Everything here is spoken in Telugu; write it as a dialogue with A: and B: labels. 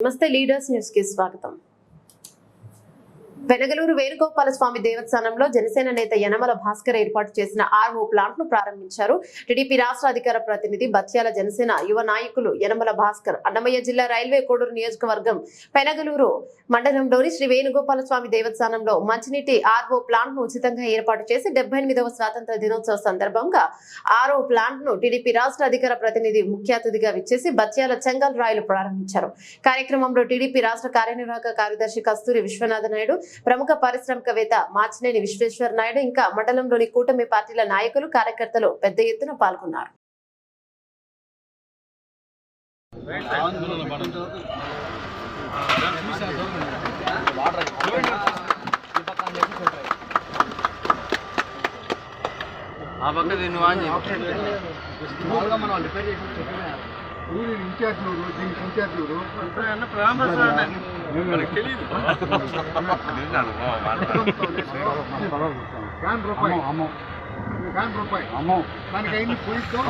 A: నమస్తే లీడర్స్ న్యూస్ కి స్వాగతం వెనగలూరు వేణుగోపాల స్వామి దేవస్థానంలో జనసేన నేత యనమల భాస్కర్ ఏర్పాటు చేసిన ఆర్ఓ ప్లాంట్ను ప్రారంభించారు. టీడీపీ రాష్ట్ర అధికార ప్రతినిధి బత్యాల జనసేన యువ నాయకులు యనమల భాస్కర్ అన్నమయ్య జిల్లా రైల్వే కోడూరు నియోజకవర్గం పెనగలూరు మండలంలోని శ్రీ వేణుగోపాల స్వామి దేవస్థానంలో మంచినీటి ఆర్ఓ ప్లాంట్ను ఉచితంగా ఏర్పాటు చేసి డెబ్బై ఎనిమిదవ స్వాతంత్ర దినోత్సవ సందర్భంగా ఆర్ఓ ప్లాంట్ను టీడీపీ రాష్ట్ర అధికార ప్రతినిధి ముఖ్య అతిథిగా విచ్చేసి బత్యాల చెంగల్ రాయలు ప్రారంభించారు. కార్యక్రమంలో టీడీపీ రాష్ట్ర కార్యనిర్వాహక కార్యదర్శి కస్తూరి విశ్వనాథ నాయుడు ప్రముఖ పారిశ్రామికవేత్త మార్చినేని విశ్వేశ్వర నాయుడు ఇంకా మండలంలోని కూటమి పార్టీల నాయకులు కార్యకర్తలు పెద్ద ఎత్తున పాల్గొన్నారు.
B: ఆ పక్క దీన్ని వాన్ చేయి
C: ఊరి ఇన్ఛార్జ్ ఎవరు దీనికి ఇన్ఛార్జ్ ఎవరు క్యాన్ రూపాయి. క్యాన్ రూపాయి. దానికి అయింది పోయిస్తాం